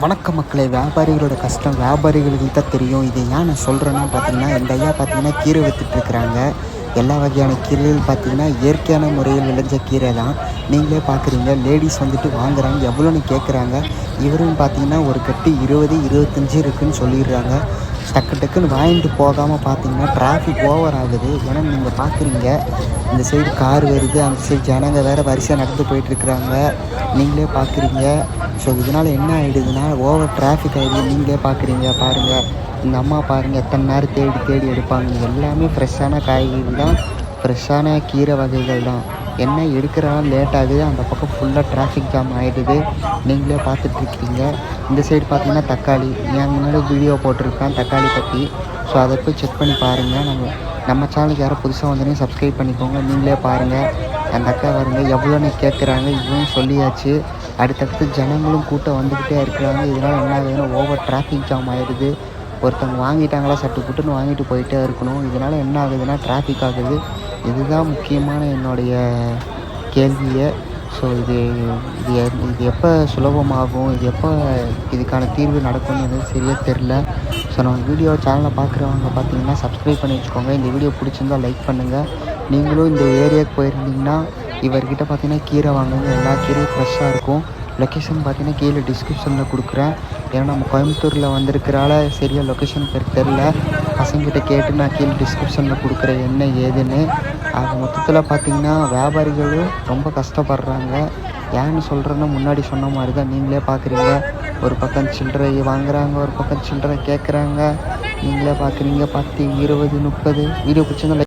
வணக்க மக்களே வியாபாரிகளோட கஷ்டம் வியாபாரிகளுக்கு தான் தெரியும். இது ஏன் நான் சொல்கிறேன்னா பார்த்தீங்கன்னா இந்த ஐயா பார்த்தீங்கன்னா கீரை விற்றுட்ருக்குறாங்க எல்லா வகையான கீரைகள் பார்த்தீங்கன்னா இயற்கையான முறையில் விளைஞ்ச கீரை தான். நீங்களே பார்க்குறீங்க லேடிஸ் வந்துட்டு வாங்குறாங்க எவ்வளோன்னு கேட்குறாங்க இவரும் பார்த்தீங்கன்னா ஒரு கட்டு இருபது இருபத்தஞ்சி இருக்குன்னு சொல்லிடுறாங்க. டக்கு டக்குன்னு வாங்கிட்டு போகாமல் பார்த்தீங்கன்னா டிராஃபிக் ஓவர் ஆகுது. ஏன்னா நீங்கள் பார்க்குறீங்க இந்த சைடு கார் வருது அந்த சைடு ஜனங்க வேறு வரிசையாக நடந்து போயிட்டுருக்குறாங்க நீங்களே பார்க்குறீங்க ஸோ இதனால் என்ன ஆகிடுதுன்னா ஓவர் டிராஃபிக் ஆகிடுது நீங்களே பார்க்குறீங்க பாருங்கள் இந்த அம்மா பாருங்கள் எத்தனை நேரம் தேடி தேடி எடுப்பாங்க. எல்லாமே ஃப்ரெஷ்ஷான காய்கறி தான் ஃப்ரெஷ்ஷான கீரை வகைகள் தான் என்ன எடுக்கிறனால லேட் ஆகுது? அந்த பக்கம் ஃபுல்லாக டிராஃபிக் ஜாம் ஆகிடுது நீங்களே பார்த்துட்ருக்கீங்க. இந்த சைடு பார்த்தீங்கன்னா தக்காளி. என் முன்னாடி வீடியோ போட்டிருக்கேன் தக்காளி பற்றி ஸோ அதை போய் செக் பண்ணி பாருங்கள் நம்ம நம்ம சேனலுக்கு யாரும் புதுசாக வந்தோடனே சப்ஸ்கிரைப் பண்ணிக்கோங்க. நீங்களே பாருங்கள் அந்த அக்கா வருங்க எவ்வளோன்னு கேட்குறாங்க இதுவும் சொல்லியாச்சு. அடுத்தடுத்து ஜனங்களும் கூட்டம் வந்துக்கிட்டே இருக்கிறாங்க. இதனால் என்ன ஆகுதுன்னா ஓவர் டிராஃபிக் ஜாம் ஆகிடுது ஒருத்தவங்க வாங்கிட்டாங்களா சட்டு புட்டுன்னு வாங்கிட்டு போயிட்டே இருக்கணும். இதனால் என்ன ஆகுதுன்னா டிராஃபிக் ஆகுது. இதுதான் முக்கியமான என்னுடைய கேள்வியை. ஸோ இது இது இது எப்போ சுலபமாகும்? இது எப்போ இதுக்கான தீர்வு நடக்கும்னு எனக்கு சரியாக தெரில. ஸோ நம்ம வீடியோ சேனலை பார்க்குறவங்க பார்த்தீங்கன்னா சப்ஸ்கிரைப் பண்ணி வச்சுக்கோங்க. இந்த வீடியோ பிடிச்சிருந்தால் லைக் பண்ணுங்கள் நீங்களும் இந்த ஏரியாவுக்கு போயிருந்தீங்கன்னா இவர்கிட்ட பார்த்தீங்கன்னா கீரை வாங்குங்க. எல்லா கீரையும் ஃப்ரெஷ்ஷாக இருக்கும். லொக்கேஷன் பார்த்தீங்கன்னா கீழே டிஸ்கிரிப்ஷனில் கொடுக்குறேன். ஏன்னா நம்ம கோயம்புத்தூரில் வந்திருக்கிறால சரியாக லொக்கேஷன் பேர் தெரில பசங்கிட்ட கேட்டு நான் கீழே டிஸ்கிரிப்ஷனில் கொடுக்குற என்ன ஏதுன்னு. அது மொத்தத்தில் பார்த்திங்கன்னா வியாபாரிகளும் ரொம்ப கஷ்டப்படுறாங்க. ஏன்னு சொல்கிறேன்னா முன்னாடி சொன்ன மாதிரி தான் நீங்களே பார்க்குறீங்க ஒரு பக்கம் சில்லறை வாங்குறாங்க ஒரு பக்கம் சில்லறை கேட்குறாங்க நீங்களே பார்க்குறீங்க பத்து இருபது முப்பது. வீடியோ பிடிச்சிருந்தா